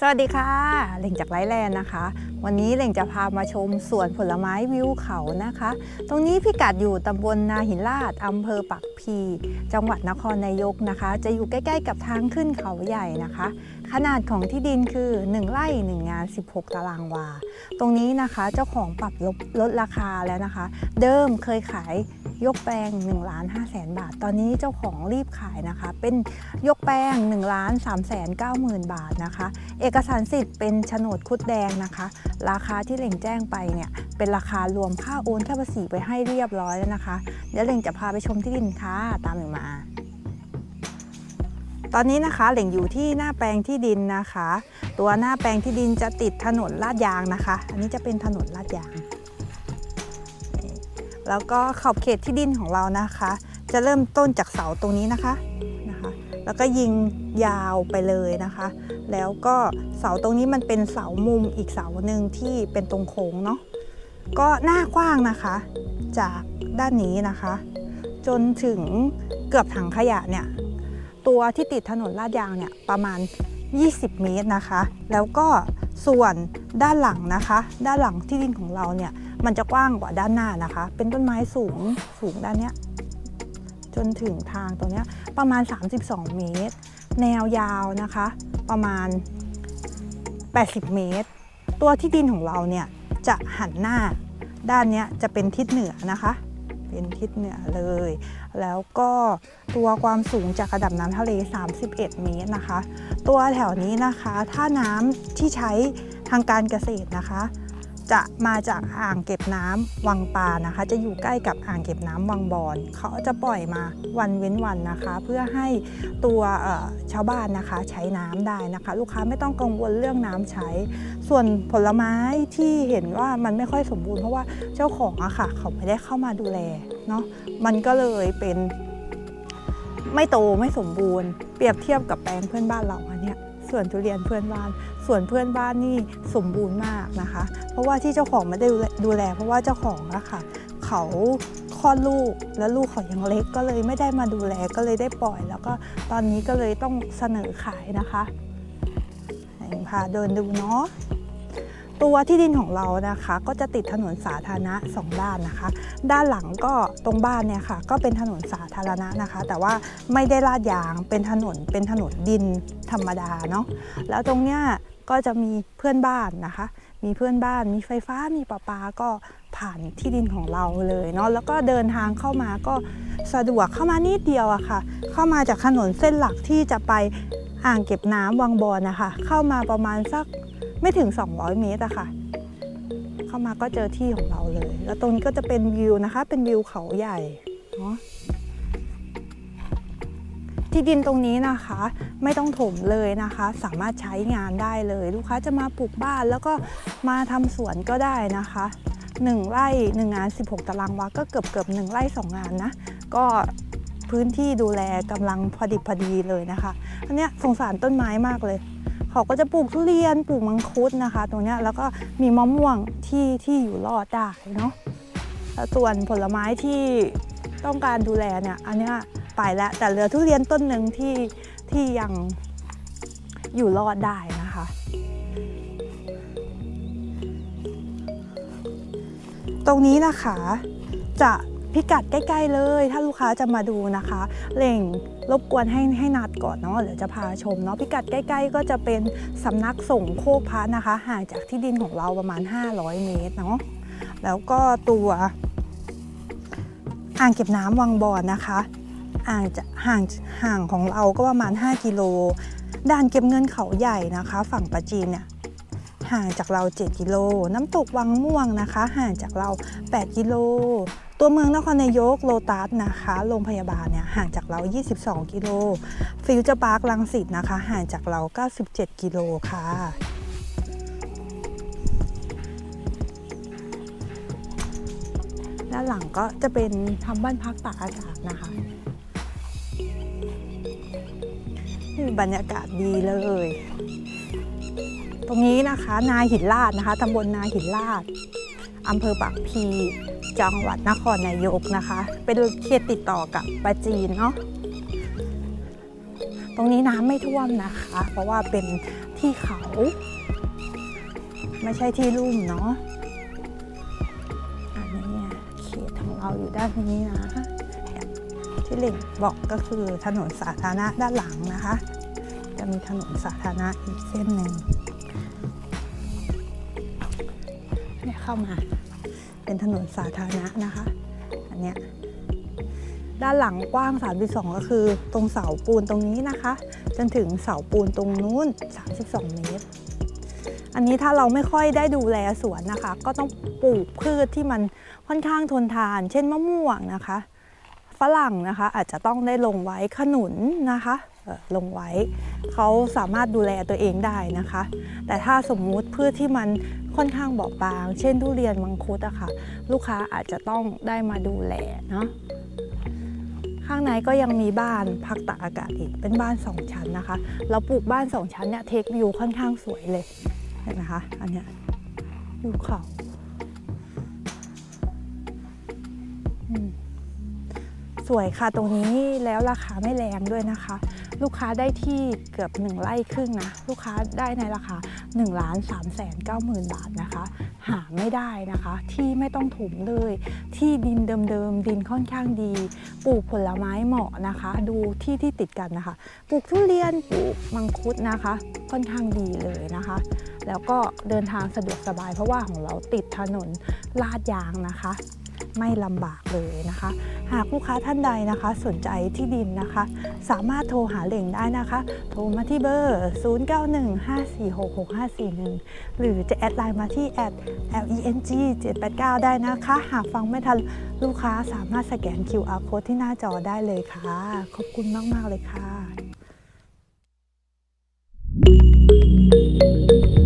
สวัสดีค่ะเหล่งจากไลแลนด์นะคะ วันนี้เหล่งจะพามาชมสวนผลไม้วิวเขานะคะ ตรงนี้พิกัดอยู่ตำบลนาหินลาดอำเภอปักพี จังหวัดนครนายกนะคะ จะอยู่ใกล้ ๆ กับทางขึ้นเขาใหญ่นะคะ ขนาดของที่ดินคือ 1 ไร่ 1 งาน 16 ตารางวา ตรงนี้นะคะเจ้าของปรับลดลดราคาแล้วนะคะ เดิมเคยขายยกแปลง1ล้าน5แสนบาท ตอนนี้เจ้าของรีบขายนะคะ เป็นยกแปลง1ล้าน3แสน9หมื่นบาทนะคะ เอกสารสิทธิ์เป็นโฉนดคุดแดงนะคะ ราคาที่เหล่งแจ้งไปเนี่ยเป็นราคารวมค่าโอนค่าภาษีไปให้เรียบร้อยแล้วนะคะ เดี๋ยวเหล่งจะพาไปชมที่ดินค่ะตามหนูมา ตอนนี้นะคะเหล่งอยู่ที่หน้าแปลงที่ดินนะคะ ตัวหน้าแปลงที่ดินจะติดถนนลาดยางนะคะ อันนี้จะเป็นถนนลาดยาง แล้วก็ขอบเขตที่ดินของเรานะคะ จะเริ่มต้นจากเสาตรงนี้นะคะ แล้วก็ยิงยาวไปเลยนะคะ แล้วก็เสาตรงนี้มันเป็นเสามุมอีกเสาหนึ่งที่เป็นตรงโค้งเนาะก็หน้ากว้างนะคะ จากด้านนี้นะคะ จนถึงเกือบถังขยะเนี่ยตัวที่ติดถนนลาดยางเนี่ยประมาณ 20 เมตรนะคะ แล้วก็ส่วนด้านหลังนะคะ ด้านหลังที่ดินของเราเนี่ยมันจะกว้างกว่าด้านหน้านะคะ เป็นต้นไม้สูงสูงด้านเนี้ย จนถึงทางตรงนี้ประมาณ 32 เมตร แนวยาวนะคะ ประมาณ 80 เมตร ตัวที่ดินของเราเนี่ยจะหันหน้าด้านนี้จะเป็นทิศเหนือนะคะ เป็นทิศเหนือเลย แล้วก็ตัวความสูงจากระดับน้ำทะเล 31 เมตรนะคะ ตัวแถวนี้นะคะ ถ้าน้ำที่ใช้ทางการเกษตรนะคะ จะมาจากอ่างเก็บน้ำวังปานะคะ จะอยู่ใกล้กับอ่างเก็บน้ำวังบอนเขาจะปล่อยมาวันเว้นวันนะคะ เพื่อให้ตัวชาวบ้านนะคะใช้น้ำได้นะคะ ลูกค้าไม่ต้องกังวลเรื่องน้ำใช้ ส่วนผลไม้ที่เห็นว่ามันไม่ค่อยสมบูรณ์เพราะว่าเจ้าของอะค่ะ เขาไม่ได้เข้ามาดูแลเนาะมันก็เลยเป็นไม่โตไม่สมบูรณ์ เปรียบเทียบกับแปลงเพื่อนบ้านเราอันเนี้ย ส่วนทุเรียนเพื่อนบ้านส่วนเพื่อนบ้านนี่สมบูรณ์มากนะคะ เพราะว่าที่เจ้าของไม่ได้ดูแล เพราะว่าเจ้าของอะค่ะเขาคลอดลูกแล้วลูกเขายังเล็กก็เลยไม่ได้มาดูแลก็เลยได้ปล่อย แล้วก็ตอนนี้ก็เลยต้องเสนอขายนะคะพาเดินดูเนาะ ตัวที่ดินของเรานะคะ ก็จะติดถนนสาธารณะสองด้านนะคะ ด้านหลังก็ตรงบ้านเนี่ยค่ะ ก็เป็นถนนสาธารณะนะคะ แต่ว่าไม่ได้ลาดยางเป็นถนนเป็นถนนดินธรรมดาเนาะแล้วตรงเนี้ยก็จะมีเพื่อนบ้านนะคะ มีเพื่อนบ้าน มีไฟฟ้า มีประปา ก็ผ่านที่ดินของเราเลยเนาะ แล้วก็เดินทางเข้ามาก็สะดวกเข้ามานิดเดียวอะค่ะ เข้ามาจากถนนเส้นหลักที่จะไปอ่างเก็บน้ำวังบอนนะคะ เข้ามาประมาณสัก ไม่ถึง 200 เมตรอะค่ะ เข้ามาก็เจอที่ของเราเลย แล้วตรงนี้ก็จะเป็นวิวนะคะ เป็นวิวเขาใหญ่เนาะที่ดินตรงนี้นะคะไม่ต้องถมเลยนะคะ สามารถใช้งานได้เลย ลูกค้าจะมาปลูกบ้านแล้วก็มาทำสวนก็ได้นะคะ 1ไร่1งาน 16 ตารางวาก็เกือบเกือบ1ไร่2งานนะ ก็พื้นที่ดูแลกำลังพอดิบพอดีเลยนะคะ อันเนี้ยสงสารต้นไม้มากเลย เขาก็จะปลูกทุเรียนปลูกมังคุดนะคะ ตรงนี้แล้วก็มีมะม่วงที่ที่อยู่รอดได้เนาะส่วนผลไม้ที่ต้องการดูแลเนี่ยอันนี้ไปแล้วแต่เหลือทุเรียนต้นหนึ่งที่ที่ยังอยู่รอดได้นะคะตรงนี้นะคะจะ พิกัดใกล้ ๆ เลย ถ้าลูกค้าจะมาดูนะคะเล่งรบกวนให้ให้นัดก่อนเนาะเดี๋ยวจะพาชมเนาะพิกัดใกล้ ๆ ก็จะเป็นสำนักส่งโคกพระนะคะ ห่างจากที่ดินของเราประมาณ 500 เมตรเนาะแล้วก็ตัวอ่างเก็บน้ำวังบอนนะคะอ่างจะห่างห่างของเราก็ประมาณ 5 กิโลด่านเก็บเงินเขาใหญ่นะคะ ฝั่งปะจีนเนี่ยห่างจากเรา 7 กิโล น้ำตกวังม่วงนะคะ ห่างจากเรา 8 กิโล ตัวเมืองนครนายกโลตัสนะคะ โรงพยาบาลเนี่ยห่างจากเรา 22 กิโล ฟิวเจอร์พาร์คลังสิตนะคะ ห่างจากเรา 97 กิโลค่ะด้านหลังก็จะเป็นทำบ้านพักตากอากาศนะคะนี่บรรยากาศดีเลย ตรงนี้นะคะ นาหินลาดนะคะตำบลนาหินลาด อำเภอปากพี จังหวัดนครนายกนะคะ เป็นเขตติดต่อกับปราจีนเนาะตรงนี้น้ำไม่ท่วมนะคะ เพราะว่าเป็นที่เขา ไม่ใช่ที่ลุ่มเนาะอันนี้เขียเขตของเราอยู่ด้านนี้นะที่เหล่งบอกก็คือถนนสาธารณะด้านหลังนะคะ จะมีถนนสาธารณะอีกเส้นหนึ่งเนี่ยเข้ามา เป็นถนนสาธารณะนะคะ อันเนี้ยด้านหลังกว้าง 32 ก็คือ ตรงเสาปูนตรงนี้นะคะ จนถึงเสาปูนตรงนู้น 32 เมตร อันนี้ถ้าเราไม่ค่อยได้ดูแลสวนนะคะ ก็ต้องปลูกพืชที่มันค่อนข้างทนทาน เช่นมะม่วงนะคะ ฝรั่งนะคะอาจจะต้องได้ลงไว้ขนุนนะคะ ลงไว้ เขาสามารถดูแลตัวเองได้นะคะ แต่ถ้าสมมุติพืชที่มันค่อนข้างเบาบาง เช่นทุเรียนมังคุดอะค่ะ ลูกค้าอาจจะต้องได้มาดูแลเนาะข้างในก็ยังมีบ้านพักตากอากาศอีกเป็นบ้านสองชั้นนะคะ เราปลูกบ้านสองชั้นเนี่ยเทควิวค่อนข้างสวยเลยเห็นไหมคะอันเนี้ยวิวเขา สวยค่ะตรงนี้แล้วราคาไม่แรงด้วยนะคะ ลูกค้าได้ที่เกือบ 1ไร่ครึ่งนะลูกค้าได้ในราคา1ล้าน3แสน9หมื่นบาทนะคะ หาไม่ได้นะคะ ที่ไม่ต้องถมเลย ที่ดินเดิมๆดินค่อนข้างดี ปลูกผลไม้เหมาะนะคะ ดูที่ที่ติดกันนะคะ ปลูกทุเรียนปลูกมังคุดนะคะ ค่อนข้างดีเลยนะคะ แล้วก็เดินทางสะดวกสบายเพราะว่าของเราติดถนนลาดยางนะคะ ไม่ลำบากเลยนะคะ หากลูกค้าท่านใดนะคะ สนใจที่ดินนะคะ สามารถโทรหาเหล่งได้นะคะ โทรมาที่เบอร์ 0915466541 หรือจะแอดไลน์มาที่แอด leng 789ได้นะคะ หากฟังไม่ทันลูกค้าสามารถสแกน QR code ที่หน้าจอได้เลยค่ะ ขอบคุณมาก ๆ เลยค่ะ Thank you.